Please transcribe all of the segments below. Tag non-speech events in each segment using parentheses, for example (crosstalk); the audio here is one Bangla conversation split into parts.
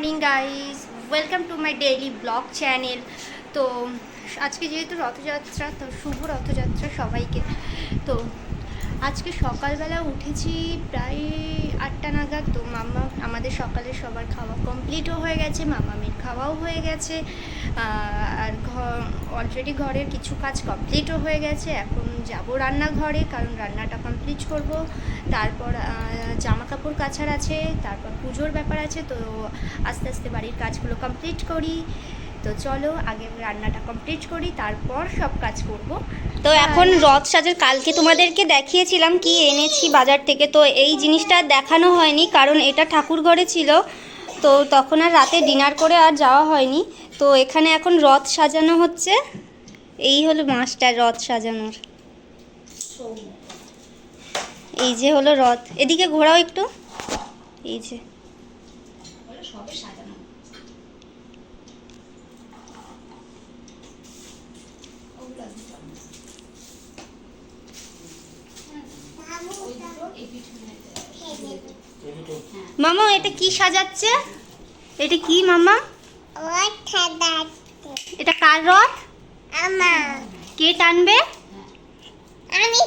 Morning guys welcome to my daily blog channel তো, আজকে যেহেতু রথযাত্রা, তো শুভ রথযাত্রা সবাইকে। তো আজকে সকালবেলা উঠেছি প্রায় আটটা নাগাদ, তো মাম্মা আমাদের সকালে সবার খাওয়া কমপ্লিটও হয়ে গেছে মামামির খাওয়াও হয়ে গেছে আর ঘর অলরেডি ঘরের কিছু কাজ কমপ্লিটও হয়ে গেছে, এখন যাব রান্নাঘরে, কারণ রান্নাটা কমপ্লিট করব, তারপর জামা কাপড় কাচার আছে, তারপর পুজোর ব্যাপার আছে, তো আস্তে আস্তে বাড়ির কাজগুলো কমপ্লিট করি তো চলো আগে রান্নাটা কমপ্লিট করি তারপর সব কাজ করব। তো এখন রথ সাজের কালকে তোমাদেরকে দেখিয়েছিলাম কি এনেছি বাজার থেকে তো এই জিনিসটা আর দেখানো হয়নি কারণ এটা ঠাকুর ঘরে ছিল। তো তখন আর রাতে ডিনার করে আর যাওয়া হয়নি। তো এখানে এখন রথ সাজানো হচ্ছে। এই হলো মাস্টার রথ সাজানোর। এই যে হলো রথ। এদিকে ঘোরাও একটু। এই যে। সবে সাজানো ওগুলো আছে চল। ওই দুটো এই পিছনে মামা এটা কি সাজাচ্ছে? এটা কি মামা? এটা কার রথ? কে টানবে? আমি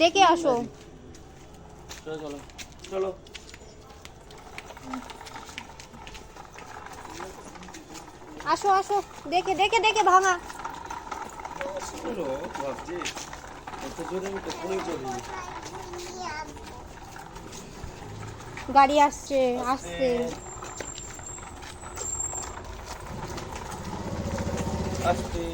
দেখে আসো। চলো চলো। আসো আসো দেখে দেখে দেখে ভাঙা গাড়ি আসছে আসছে। আস্তে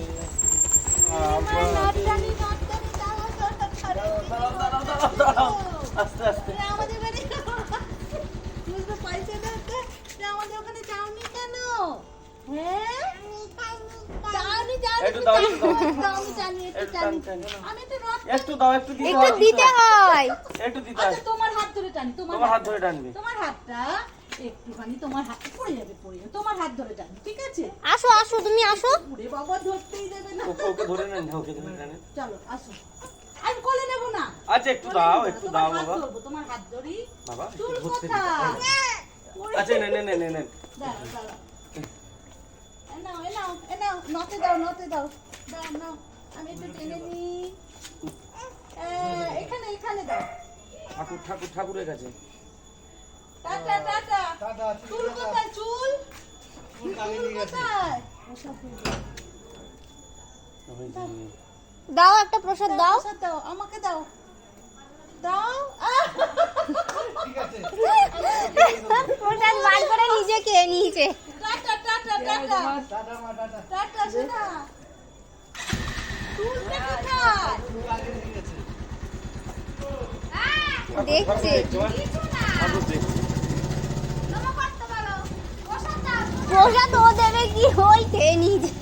একটু দাও একটু দিতে হয়, একটু দিতে হয়। আচ্ছা তোমার হাত ধরে টানি তোমার তোমার হাত ধরে টানবে। তোমার হাতটা একটুখানি তোমার হাতে পড়ে যাবে পড়ে যাবে। তোমার হাত ধরে টানি ঠিক আছে? আসো আসো তুমি আসো। ওরে বাবা ধরতেই দেবে না। ওকে ওকে ধরে নেন ওকে ধরে নেন চলো আসো। আমি কোলে নেব না। আচ্ছা একটু দাও একটু দাও বাবা। তোমার হাত ধরি। বাবা চুল ধরতে আচ্ছা নেন নেন নেন নেন দাঁড়াও দাঁড়াও। এ নাও এ নাও এ নাও নতে দাও নতে দাও দাও নাও আমি একটু টেনে নিই এ, এখানে এখানে দাও। ঠাকুর ঠাকুর ঠাকুরের কাছে। Tata tata. চুল কোথায় চুল? কোথায়? দাও। দাও একটা প্রসাদ দাও। দাও আমাকে দাও। দাও। আহ! প্রসাদ বার করে নিজে খেয়ে নিয়েছে। দেখছে প্রসাদ ও দেবে কি এনেন নিচ্ছে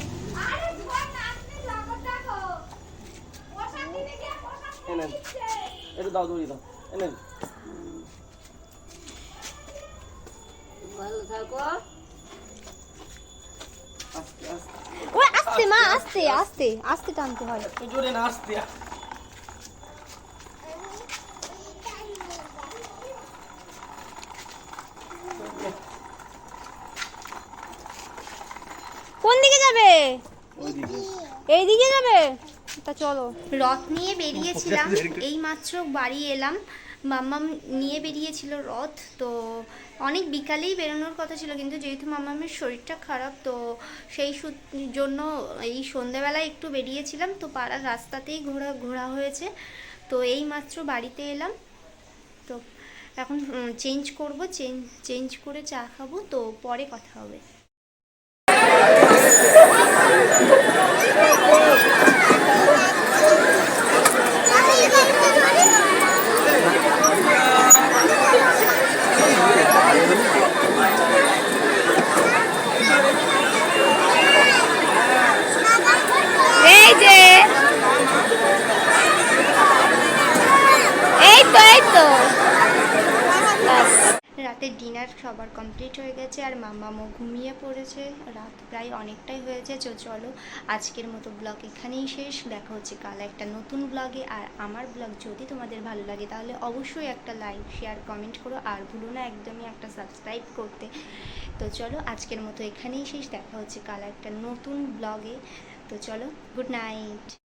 একটু দাও দাও ভালো থাকো আস্তে আস্তে ওই আস্তে মা আস্তে আস্তে আস্তে টানতে হয়। জোরে না আস্তে। কোন দিকে যাবে? এই দিকে যাবে? তা চলো। রথ নিয়ে বেরিয়েছিলাম। (laughs) এই মাত্র বাড়ি এলাম। মাম্মাম নিয়ে বেরিয়েছিল রথ, তো অনেক বিকালেই বেরোনোর কথা ছিল, কিন্তু যেহেতু মাম্মামের শরীরটা খারাপ, তো সেই জন্য এই সন্ধেবেলায় একটু বেরিয়েছিলাম, তো পাড়ার রাস্তাতেই ঘোরা ঘোরা হয়েছে, তো এই মাত্র বাড়িতে এলাম, তো এখন চেঞ্জ করব চেঞ্জ চেঞ্জ করে চা খাব, তো পরে কথা হবে এই যে এই তো এই তো ব্যাস। রাতে আমাদের ডিনার সবার কমপ্লিট হয়ে গেছে আর মাম্মামও ঘুমিয়ে পড়েছে। রাত প্রায় অনেকটাই হয়েছে, তো চলো আজকের মতো ব্লগ এখানেই শেষ। দেখা হচ্ছে কাল একটা নতুন ব্লগে। আর আমার ব্লগ যদি তোমাদের ভালো লাগে, তাহলে অবশ্যই একটা লাইক, শেয়ার, কমেন্ট করো। আর ভুলো না একদমই একটা সাবস্ক্রাইব করতে। তো চলো আজকের মতো এখানেই শেষ। দেখা হচ্ছে কাল একটা নতুন ব্লগে। তো চলো, গুড নাইট।